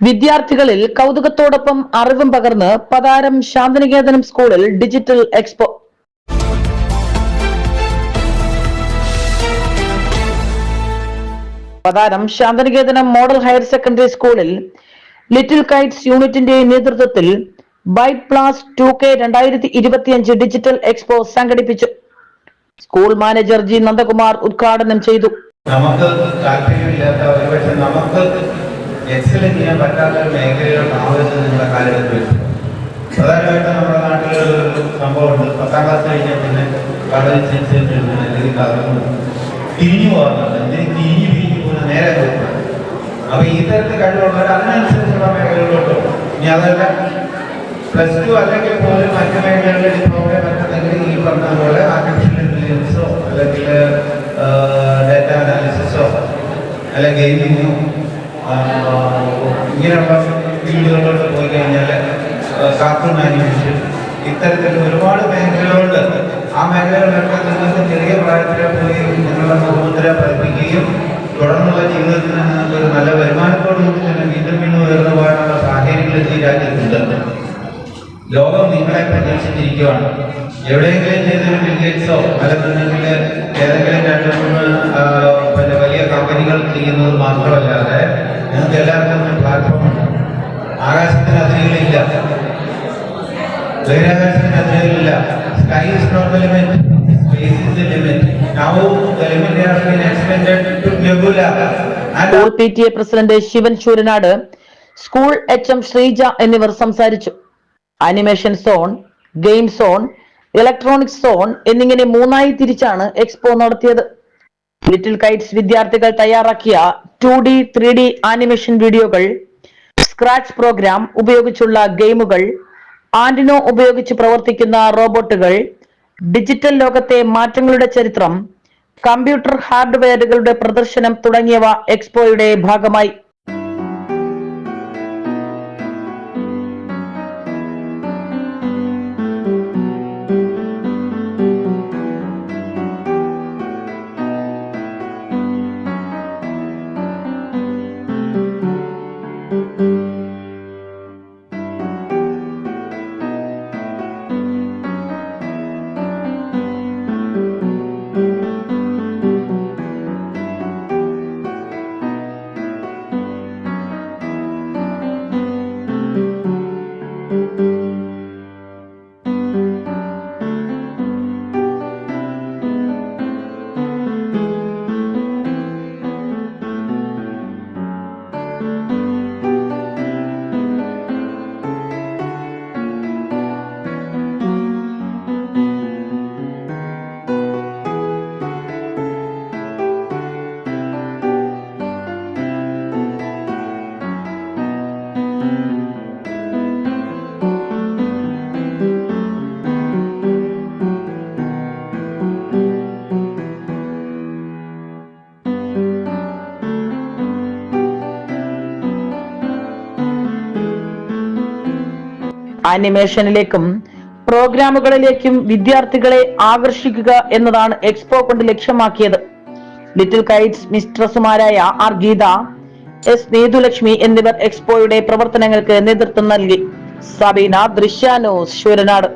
വിദ്യാർത്ഥികളിൽ കൗതുകത്തോടൊപ്പം അറിവും പകർന്ന് പതാരം ശാന്തിനികേതനം സ്കൂളിൽ digital expo Patharam Santhinikethanam model higher secondary സ്കൂളിൽ ലിറ്റിൽ കൈറ്റ്സ് യൂണിറ്റിന്റെ നേതൃത്വത്തിൽ ബൈറ്റ് പ്ലാസ് ടു കെ രണ്ടായിരത്തി ഇരുപത്തിയഞ്ച് ഡിജിറ്റൽ എക്സ്പോ സംഘടിപ്പിച്ചു. സ്കൂൾ മാനേജർ ജി നന്ദകുമാർ ഉദ്ഘാടനം ചെയ്തു. നമുക്ക് താല്പര്യമില്ലാത്ത ഒരുപക്ഷെ നമുക്ക് എക്സലന്റ് ചെയ്യാൻ പറ്റാത്ത ഒരു മേഖലയിലോട്ട് ആവുന്നത് നിങ്ങളുടെ കാലഘട്ടത്തിൽ വെച്ചു. പ്രധാനമായിട്ടും നമ്മുടെ നാട്ടിലൊരു സംഭവമുണ്ട്. പത്താം ക്ലാസ് കഴിഞ്ഞാൽ പിന്നെ കളറിച്ച് അല്ലെങ്കിൽ കറങ്ങും തിരിഞ്ഞു പോകാറുണ്ട്. എന്തിന് തിരിഞ്ഞു പിരിഞ്ഞു പോകുന്ന നേരെ പോകുന്നത് അപ്പൊ ഇത്തരത്തിൽ തരത്തിൽ കഴിവുള്ളവർ അതിനനുസരിച്ചുള്ള മേഖലകളിലോട്ട്. ഇനി അതല്ല പ്ലസ് ടു അല്ലെങ്കിൽ പോലും മറ്റു മേഖലകളിൽ ഡിപ്ലോമയോ മറ്റെന്തെങ്കിലും ഈ പറഞ്ഞ പോലെ ആർട്ടിഫിഷ്യൽ ഇന്റലിജൻസോ അല്ലെങ്കിൽ ഡാറ്റ അനാലിസിസോ അല്ലെങ്കിൽ ഗെയിമിങ്ങോ ഇങ്ങനെയുള്ള ഫീൽഡുകളിലോട്ട് പോയി കഴിഞ്ഞാൽ കാർട്ടൂൺ ആനിമേഷൻ ഇത്തരത്തിൽ ഒരുപാട് മേഖലകളുണ്ട്. ആ മേഖലകളിലൊക്കെ നിങ്ങൾക്ക് ചെറിയ പ്രായത്തിലെ പോയി നിങ്ങളുടെ മുഖമുദ്ര പഠിപ്പിക്കുകയും തുടർന്നുള്ള ജീവിതത്തിൽ നിങ്ങൾക്ക് ഒരു നല്ല വരുമാനത്തോടു കൂടി തന്നെ വീണ്ടും വീണ്ടും ഉയർന്നു പോകാനുള്ള സാഹചര്യങ്ങൾ ഈ രാജ്യത്തുണ്ട്. ലോകം നിങ്ങളെ പ്രതീക്ഷിച്ചിരിക്കുകയാണ്. എവിടെയെങ്കിലും ബിൽഗേറ്റ്സോ അതിരുകളില്ല. ബഹിരാകാശത്തിന് അതിരുകളില്ല. Limit now the limit has been extended to nebula and school T A president Sivan Sooranad school H M Sreeja എന്നിവർ സംസാരിച്ചു. Animation zone game zone electronics zone എന്നിങ്ങനെ മൂന്നായി തിരിച്ചാണ് എക്സ്പോ നടത്തിയത്. ലിറ്റിൽ കൈറ്റ്സ് വിദ്യാർത്ഥികൾ തയ്യാറാക്കിയ two D three D animation വീഡിയോകൾ scratch program ഉപയോഗിച്ചുള്ള ഗെയിമുകൾ ആന്റിനോ ഉപയോഗിച്ച് പ്രവർത്തിക്കുന്ന റോബോട്ടുകൾ ഡിജിറ്റൽ ലോകത്തെ മാറ്റങ്ങളുടെ ചരിത്രം കമ്പ്യൂട്ടർ ഹാർഡ്വെയറുകളുടെ പ്രദർശനം തുടങ്ങിയവ എക്സ്പോയുടെ ഭാഗമായി. ആനിമേഷനിലേക്കും പ്രോഗ്രാമുകളിലേക്കും വിദ്യാർത്ഥികളെ ആകർഷിക്കുക എന്നതാണ് എക്സ്പോ കൊണ്ട് ലക്ഷ്യമാക്കിയത്. ലിറ്റിൽ കൈറ്റ്സ് മിസ്ട്രസുമാരായ ആർ ഗീത എസ് നീതുലക്ഷ്മി എന്നിവർ എക്സ്പോയുടെ പ്രവർത്തനങ്ങൾക്ക് നേതൃത്വം നൽകി. സബീന ദൃശ്യാനോ ശൂരനാട്.